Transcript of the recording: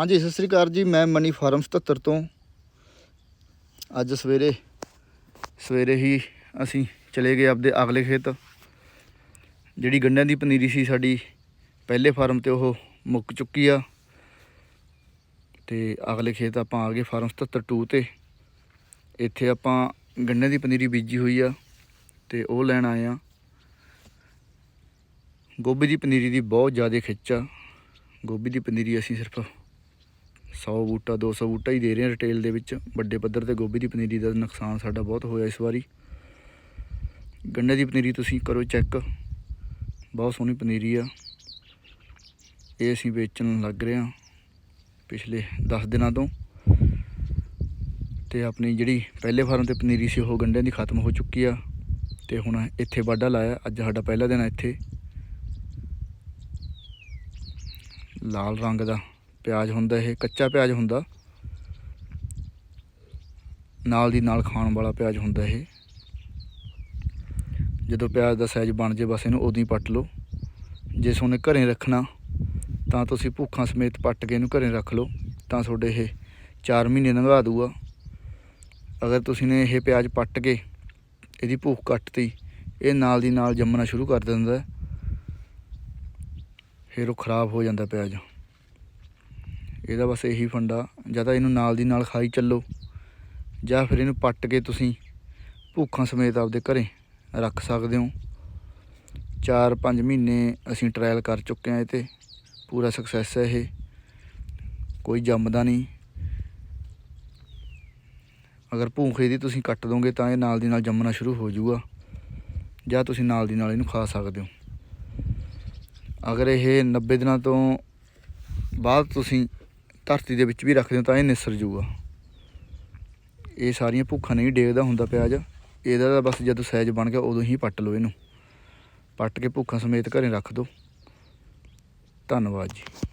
ਹਾਂਜੀ, ਸਤਿ ਸ੍ਰੀ ਅਕਾਲ ਜੀ। ਮੈਂ ਮਨੀ ਫਾਰਮ 77 ਤੋਂ। ਅੱਜ ਸਵੇਰੇ ਸਵੇਰੇ ਹੀ ਅਸੀਂ ਚਲੇ ਗਏ ਆਪਦੇ ਅਗਲੇ ਖੇਤ। ਜਿਹੜੀ ਗੰਢਿਆਂ ਦੀ ਪਨੀਰੀ ਸੀ, ਸਾਡੀ ਪਹਿਲੇ ਫਾਰਮ ਤੇ ਉਹ ਮੁੱਕ ਚੁੱਕੀ ਆ। ਤੇ ਅਗਲੇ ਖੇਤ ਆਪਾਂ ਆ ਗਏ ਫਾਰਮ 77 2 ਤੇ। ਇੱਥੇ ਆਪਾਂ ਗੰਢਿਆਂ ਦੀ ਪਨੀਰੀ ਬੀਜੀ ਹੋਈ ਆ ਤੇ ਉਹ ਲੈਣ ਆਏ ਆ। ਗੋਭੀ ਦੀ ਪਨੀਰੀ ਦੀ ਬਹੁਤ ਜ਼ਿਆਦਾ ਖਿੱਚ ਆ। ਗੋਭੀ ਦੀ ਪਨੀਰੀ ਅਸੀਂ ਸਿਰਫ 100 ਬੂਟਾ 200 ਬੂਟਾ ਹੀ ਦੇ ਰਹੇ ਹਾਂ ਰਿਟੇਲ ਦੇ ਵਿੱਚ। ਵੱਡੇ ਪੱਧਰ ਤੇ ਗੋਭੀ ਦੀ ਪਨੀਰੀ ਦਾ ਨੁਕਸਾਨ ਸਾਡਾ ਬਹੁਤ ਹੋਇਆ ਇਸ ਵਾਰੀ। ਗੰਢੇ ਦੀ ਪਨੀਰੀ ਤੁਸੀਂ ਕਰੋ ਚੈੱਕ ਬਹੁਤ ਸੋਹਣੀ ਪਨੀਰੀ ਆ। ਇਹ ਅਸੀਂ ਵੇਚਣ ਲੱਗ ਰਹੇ ਹਾਂ ਪਿਛਲੇ 10 ਦਿਨਾਂ ਤੋਂ। ਤੇ ਆਪਣੀ ਜਿਹੜੀ ਪਹਿਲੇ ਫਾਰਮ ਤੇ ਪਨੀਰੀ ਸੀ, ਉਹ ਗੰਢਿਆਂ ਦੀ ਖਤਮ ਹੋ ਚੁੱਕੀ ਆ। ਤੇ ਹੁਣ ਇੱਥੇ ਵਾਢਾ ਲਾਇਆ। ਅੱਜ ਸਾਡਾ ਪਹਿਲਾ ਦਿਨ ਆ ਇੱਥੇ। ਲਾਲ ਰੰਗ ਦਾ। ਪਿਆਜ਼ ਹੁੰਦਾ ਇਹ, ਕੱਚਾ ਪਿਆਜ਼ ਹੁੰਦਾ। ਨਾਲ ਦੀ ਨਾਲ ਖਾਣ ਵਾਲਾ ਪਿਆਜ਼ ਹੁੰਦਾ ਇਹ। ਜਦੋਂ ਪਿਆਜ਼ ਦਾ ਸਾਈਜ਼ ਬਣ ਜੇ ਬਸ ਇਹਨੂੰ ਉਦੋਂ ਹੀ ਪੱਟ ਲਓ। ਜੇ ਸੋਨੇ ਘਰੇ ਰੱਖਣਾ, ਤਾਂ ਤੁਸੀਂ ਭੁੱਖਾਂ ਸਮੇਤ ਪੱਟ ਕੇ ਇਹਨੂੰ ਘਰੇ ਰੱਖ ਲਓ, ਤਾਂ ਤੁਹਾਡੇ ਇਹ 4 ਮਹੀਨੇ ਲੰਘਾ ਦੂਗਾ ਅਗਰ ਤੁਸੀਂ ਨੇ ਇਹ ਪਿਆਜ਼ ਪੱਟ ਕੇ ਇਹਦੀ ਭੁੱਖ ਕੱਟਤੀ, ਇਹ ਨਾਲ ਦੀ ਨਾਲ ਜੰਮਣਾ ਸ਼ੁਰੂ ਕਰ ਦਿੰਦਾ ਫਿਰ ਉਹ ਖਰਾਬ ਹੋ ਜਾਂਦਾ ਪਿਆਜ਼। ਇਹਦਾ ਬਸ ਇਹੀ ਫੰਡਾ। ਜਾਂ ਤਾਂ ਇਹਨੂੰ ਨਾਲ ਦੀ ਨਾਲ ਖਾਈ ਚੱਲੋ। ਜਾਂ ਫਿਰ ਇਹਨੂੰ ਪੱਟ ਕੇ ਤੁਸੀਂ ਭੁੱਖਾਂ ਸਮੇਤ ਆਪਦੇ ਘਰੇ ਰੱਖ ਸਕਦੇ ਹੋ। 4-5 ਮਹੀਨੇ ਅਸੀਂ ਟਰਾਇਲ ਕਰ ਚੁੱਕੇ ਹਾਂ ਇਹ ਤੇ। ਪੂਰਾ ਸਕਸੈਸ ਹੈ ਇਹ। ਕੋਈ ਜੰਮਦਾ ਨਹੀਂ। ਅਗਰ ਭੂਖ ਇਹਦੀ ਤੁਸੀਂ ਕੱਟ ਦੋਗੇ ਤਾਂ ਇਹ ਨਾਲ ਦੀ ਨਾਲ ਜੰਮਣਾ ਸ਼ੁਰੂ ਹੋ ਜਾਊਗਾ। ਜਾਂ ਤੁਸੀਂ ਨਾਲ ਦੀ ਨਾਲ ਇਹਨੂੰ ਖਾ ਸਕਦੇ ਹੋ। ਅਗਰ ਇਹ 90 ਦਿਨਾਂ ਤੋਂ ਬਾਅਦ ਤੁਸੀਂ ਧਰਤੀ ਦੇ ਵਿੱਚ ਵੀ ਰੱਖਦੇ ਹੋ ਤਾਂ ਇਹ ਨਿਸਰ ਜੂਗਾ ਇਹ ਸਾਰੀਆਂ ਭੁੱਖਾਂ ਨਹੀਂ ਡੇਗਦਾ ਹੁੰਦਾ ਪਿਆਜ਼ ਇਹਦਾ ਤਾਂ ਬਸ ਜਦੋਂ ਸਾਈਜ਼ ਬਣ ਗਿਆ, ਉਦੋਂ ਹੀ ਪੱਟ ਲਓ ਇਹਨੂੰ। ਪੱਟ ਕੇ ਭੁੱਖਾਂ ਸਮੇਤ ਘਰੇ ਰੱਖ ਦਿਓ। ਧੰਨਵਾਦ ਜੀ।